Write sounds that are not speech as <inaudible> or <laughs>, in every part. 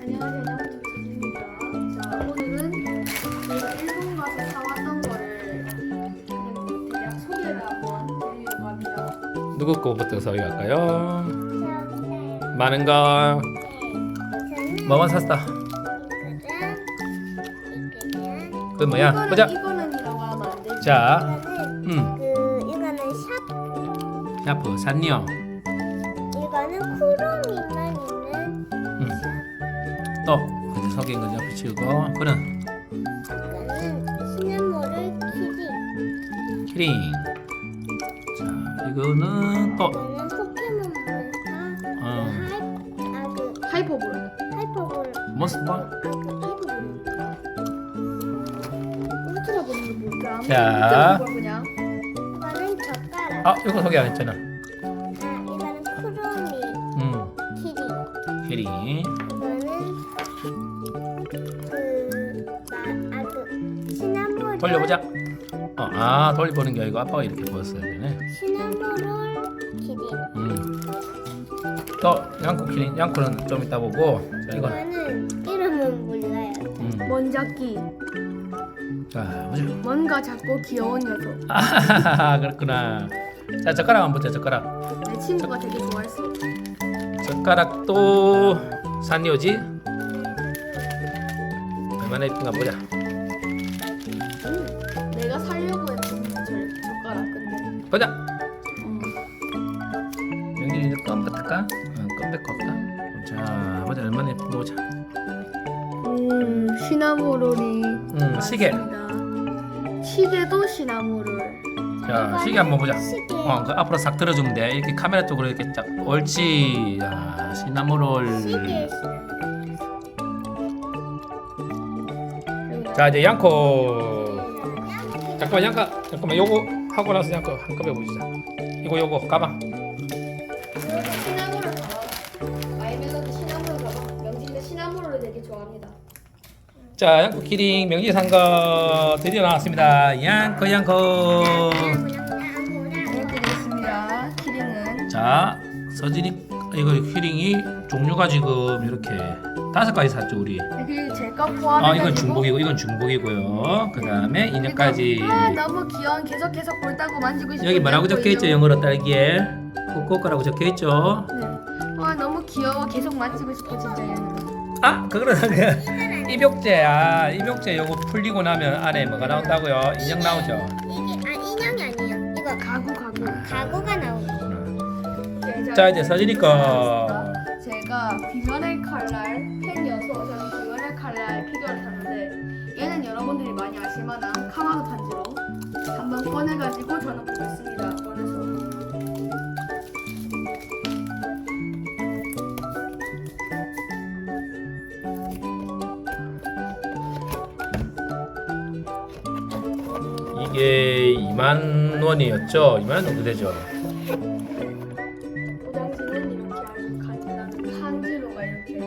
안녕하세요, 나무집 주입니다 자, 오늘은 저희가 일본 가서 사왔던 거를 그냥 대략 소개를 한번 드리려고 합니다. 누구 거부터? 저는 많은 거 뭐만. 이거는 그 뭐야? 이거는 보자. 이거는이라고 하면 안 되지. 자, 음, 그 이거는 샵 샤프 샀니요. 이거는 쿠로미만 있는 음, 또 그때 속인 거 시나모를 키리 키링. 자, 이거는 또 이거는 포켓몬 몬스터 어, 하이 아 그 하이퍼볼. 하이퍼볼 몬스터. 하이퍼볼. 울트라 보는 거 뭘까? 자. 그냥. 이거는 젓가락 아, 이거 소개 안 했잖아. 아 키링. 이거는 그마 아그 시나모를 돌려보자. 어, 아, 돌려보는 게 아니고 아빠가 이렇게 보였어야 되네. 시나모롤 키리 음. 또 양코 키링, 양코는 좀 이따 보고. 자, 이거. 이거는 이름은 몰라요 음. 먼잡기. 자, 보자. 뭔가 작고 귀여운 녀석. 아, <laughs> 그렇구나. 자, 젓가락 한번 보자. 젓가락. 내 친구가 되게 좋아했어. 젓가락도 산요지. 얼마나 이쁜가 보자. 음, 내가 살려고 했던 저 젓가락 근데. 보자. 음. 명진이 이제 껌 뱉을까? 응, 껌 뱉고 할까? 자, 보자. 얼마나 이쁜가 보자. 음, 시나모롤이 음, 시계. 시계도 시나모롤. 자, 시계 한번 보자. 시계 어, 그 앞으로 싹 들어주면 돼. 이렇게 카메라 쪽으로 이렇게 쫙. 옳지. 야, 시나모롤. 자, 이제 양코. 잠깐만, 양가. 잠깐만, 요거 하고 나서 양코 한꺼번에 보시자. 이거 요거 가방. 자, 양코 키링 명지 산거 드디어 나왔습니다. 양코 양코. 키링은 자, 서진이 이거 키링이 종류가 지금 이렇게 다섯 가지 샀죠 우리. 여기 제거 포함해가지고 아, 이건 중복이고 이건 중복이고요. 그 다음에 인형까지. 아 너무 귀여운 계속 계속 볼따고 만지고 싶은 여기 뭐라고 적혀 있죠? 영어로 딸기에 코코코라고 적혀 있죠. 네. 아 너무 귀여워 계속 만지고 싶어 진짜 얘는. 아, 그거는 그 <laughs> 입욕제야. 입욕제 요거 풀리고 나면 안에 뭐가 나온다고요? 인형 나오죠. 이게 아 인형이 아니에요 이거 가구 가구. 가구가 나오는 거 자, 이제 서진이 거. 제가 비면의 칼날 팬이어서 저는 비면의 칼날 피규어를 샀는데 얘는 여러분들이 많이 아실 만한 카마도 탄지로 한번 꺼내가지고 저는 보겠습니다. 이게 2만 원이었죠? 2만 원 정도 되죠? 포장지는 이렇게 아주 간단한 탄지로가 이렇게 이게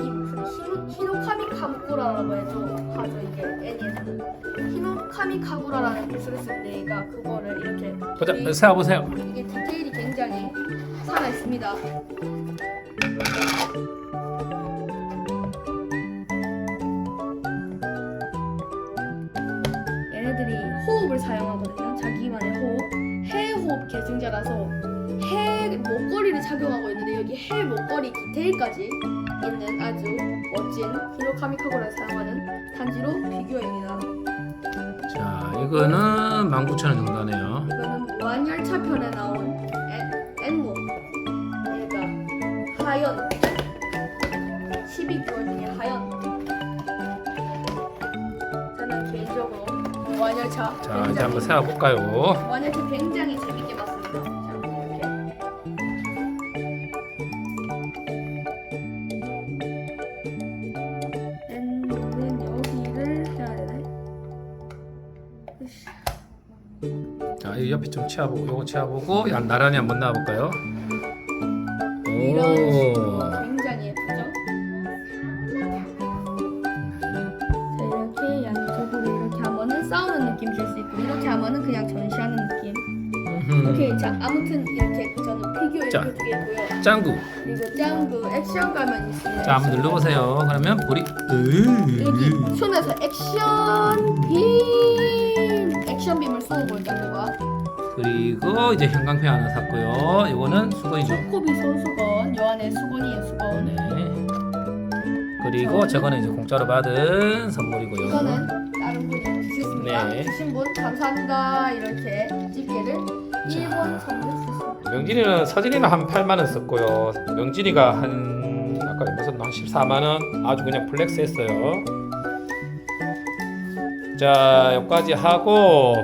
이 무슨 히노, 히노카미 카무쿠라라고 해도 하죠 이게 애니에서는 히노카미 카구라라는 기술을 쓰는데 얘가 그거를 이렇게 보자, 이- 세워보세요. 이게 디테일이 굉장히 살아 있습니다. 얘네들이 호흡을 사용하거든요. 자기만의 호흡. 해 호흡 계승자라서 해 목걸이를 착용하고 있는데 여기 해 목걸이 디테일까지 있는 아주 멋진 히노카미카고를 사용하는 단지로 피규어입니다. 자, 이거는 19,000원 정도 하네요. 이거는 무한열차 편에 나온 엔, 엔모 얘가 하연 12개월 무한열차 자, 이제 한번 세워 볼까요? 무한열차 굉장히 재밌게 봤습니다 자 이렇게 엔모는 여기를 해야 되네 으쌰. 자, 이 옆에 좀 치워보고, 요거 치워보고, 야, 나란히 한번 나와볼까요? 이런 식으로 이렇게 하면은 그냥 전시하는 느낌. 음흠. 오케이 자 아무튼 이렇게 저는 피규어 자. 이렇게 두개 있고요. 짱구. 그리고 짱구 액션 가면 있습니다. 자 한번 눌러보세요. 그러면 으. 여기 손에서 액션 빔 액션 빔을 쏘고 짱구가 그리고 이제 형광펜 하나 샀고요. 이거는 수건이죠. 코비 손수건 요 안에 수건이에요 수건. 네. 그리고 저거는 이제 공짜로 받은 선물이고요. 이거는 다른 분이 주셨습니다. 네. 주신 분 감사합니다. 이렇게 집게를 1번 선물했습니다. 명진이는 서진이는 한 8만 원 썼고요. 명진이가 한 아까 몇 썼나? 한 14만 원. 아주 그냥 플렉스 했어요. 자, 여기까지 하고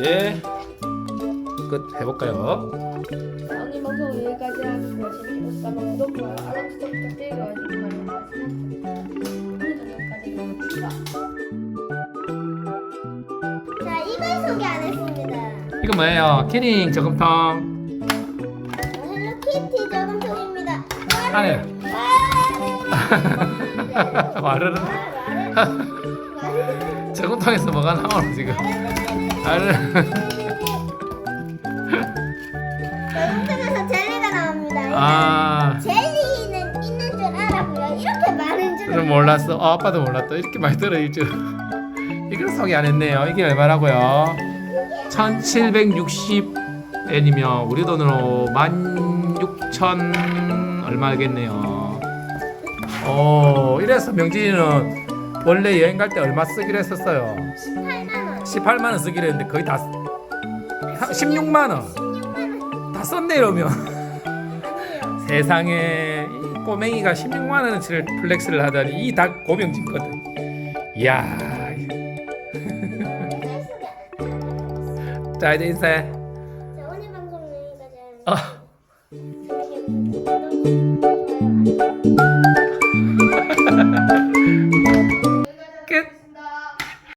이제 끝 해볼까요? 자, 오늘 방송 여기까지 하고 재밌었다면 구독과 알람 설정 부탁드리고 이거 뭐예요? 키링 저금통 헬로키티 저금통입니다. 안에 말을 <laughs> 저금통에서 뭐가 나오는 지금? 말을 저금통에서 젤리가 나옵니다. 아. 젤리는 있는 줄 알았고요. 이렇게 많은 줄좀 몰랐어. 어, 아빠도 몰랐다. 이렇게 많이 들어있 줄. 이걸 소개 안 했네요. 이게 얼마라고요? 1760엔이면 우리 돈으로 16,000 얼마겠네요. 오, 이래서 명진이는 원래 여행 갈 때 얼마 쓰기로 했었어요? 18만 원. 18만 원 쓰기로 했는데 거의 다 16만 원. 16만 원. 다 썼네 이러면. 세상에 이 꼬맹이가 16만 원어치를 플렉스를 하다니 이닭 고명진 거든. 이야. 자 이제 인사해. 자, 오늘 방송 여기까지 아.